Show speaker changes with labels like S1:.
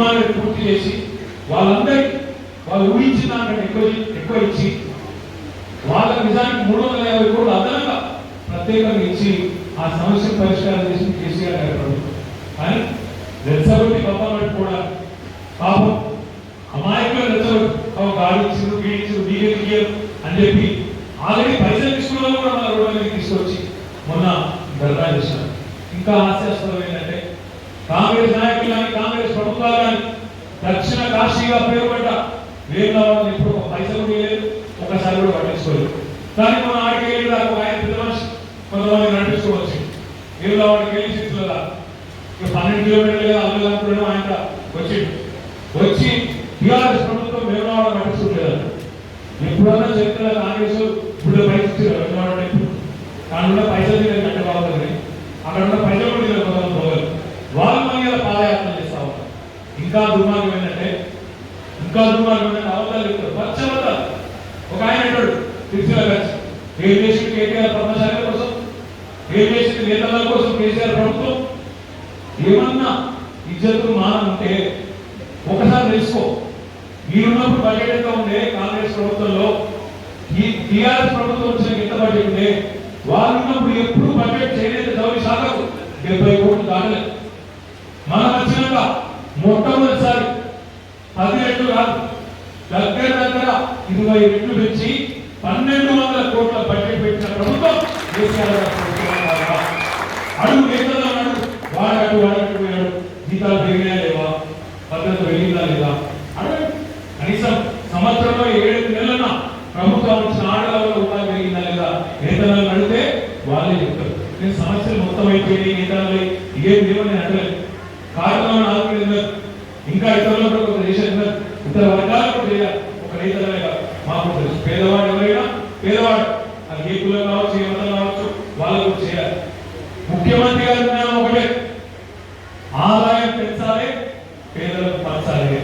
S1: ఉద్యమాన్ని పూర్తి చేసి వాళ్ళందరికీ వాళ్ళు ఊహించిన దానికంటే ఎక్కువ ఎక్కువ ఇచ్చి వాళ్ళ నిజానికి మూడు వందల యాభై కోట్లు అదనంగా ప్రత్యేకంగా ఇచ్చి ఆ సమస్య పరిష్కారం చేసి కేసీఆర్ గారి ప్రభుత్వం. కానీ రెచ్చగొట్టి గవర్నమెంట్ కూడా పాపం అమాయకులు రెచ్చగొట్టి ఒక గాడి ఇచ్చిండు గీడించు డీలే అని చెప్పి ఆల్రెడీ పైసలు తీసుకున్న కూడా మన రోడ్ల మీద తీసుకొచ్చి మొన్న ధర్నా చేశారు. ఇంకా హాస్యాస్పదం ఏంటంటే కాంగ్రెస్ నాయకులు కానీ కాంగ్రెస్ ప్రభుత్వాలు కానీ దక్షిణ కాశీగా పేరుపడ్డ వేములవాడని ఇప్పుడు ఒక పైసలు కూడా లేదు ఒకసారి కూడా పట్టించుకోలేదు. కానీ మనం ఆడికి వెళ్ళి దాకా ఆయన పెద్ద మనిషి కొంతమంది నడిపించుకోవచ్చు వేములవాడికి వెళ్ళి చేతుల ఇక పన్నెండు కిలోమీటర్లుగా అల్లుకుంటూ ఆయన వచ్చిండు. వచ్చి టీఆర్ఎస్ ప్రభుత్వం వేములవాడ నడిపించుకోలేదు ఎప్పుడన్నా చరిత్ర కాంగ్రెస్ ఇప్పుడు పైసలు కానీ ఉన్న పైసలు అక్కడ ఉన్న పైసలు కూడా లేదు కొంతమంది పోగలరు వాళ్ళు మన ఇలా పాదయాత్ర చేస్తా ఉంటారు ఇంకా దుర్మార్గం ఏంటంటే ఇంకా దుర్మార్గం ఏంటంటే అవతల చెప్తారు. పచ్చబద్దాలు ఒక ఆయన అంటాడు తిరుపతిలో కలిసి ఏం చేసింది కేటీఆర్ పద్మశాల కోసం? ఏం చేసింది నేతల కోసం కేసీఆర్ ప్రభుత్వం? ఏమన్నా ఇజ్జతులు మానం ఉంటే ఒకసారి తెలుసుకో. మీరున్నప్పుడు బడ్జెట్ ఎంత ఉండే కాంగ్రెస్ ప్రభుత్వంలో? ఈ టీఆర్ఎస్ ప్రభుత్వం వచ్చిన ఎంత బడ్జెట్ ఉండే? వాళ్ళు ఉన్నప్పుడు ఎప్పుడు బడ్జెట్ చేయలేదు చౌరి శాఖకు డెబ్బై కోట్లు దాటలేదు. మొట్టమొదటిసారి పది రెట్లు కాదు దగ్గర దగ్గర ఇరవై రెట్లు పెంచి పన్నెండు వందల కోట్ల బడ్జెట్ పెట్టిన ప్రభుత్వం కేసీఆర్ అడుగు నేతల్లో అడుగు? వాడగట్టు వాడగట్టు పోయాడు జీతాలు పెరిగినా లేవా? భద్రత పెరిగిందా లేదా? అడగండి కనీసం సంవత్సరంలో ఏడు నెలల ప్రభుత్వం ఇచ్చిన ఆడవాళ్ళ ఉపాధి పెరిగిందా లేదా? నేతలను అడిగితే వాళ్ళే చెప్తారు. నేను సమస్యలు మొత్తం అయిపోయినాయి నేతలు ఏం లేవని అడగలేదు. అనలేదు కారణం ఇంకా ఇతరులు కూడా ఇతర వర్గాలకు కూడా చేయాలి ఒక రైతులనే మాకు తెలుసు. పేదవాడు ఎవరైనా పేదవాడు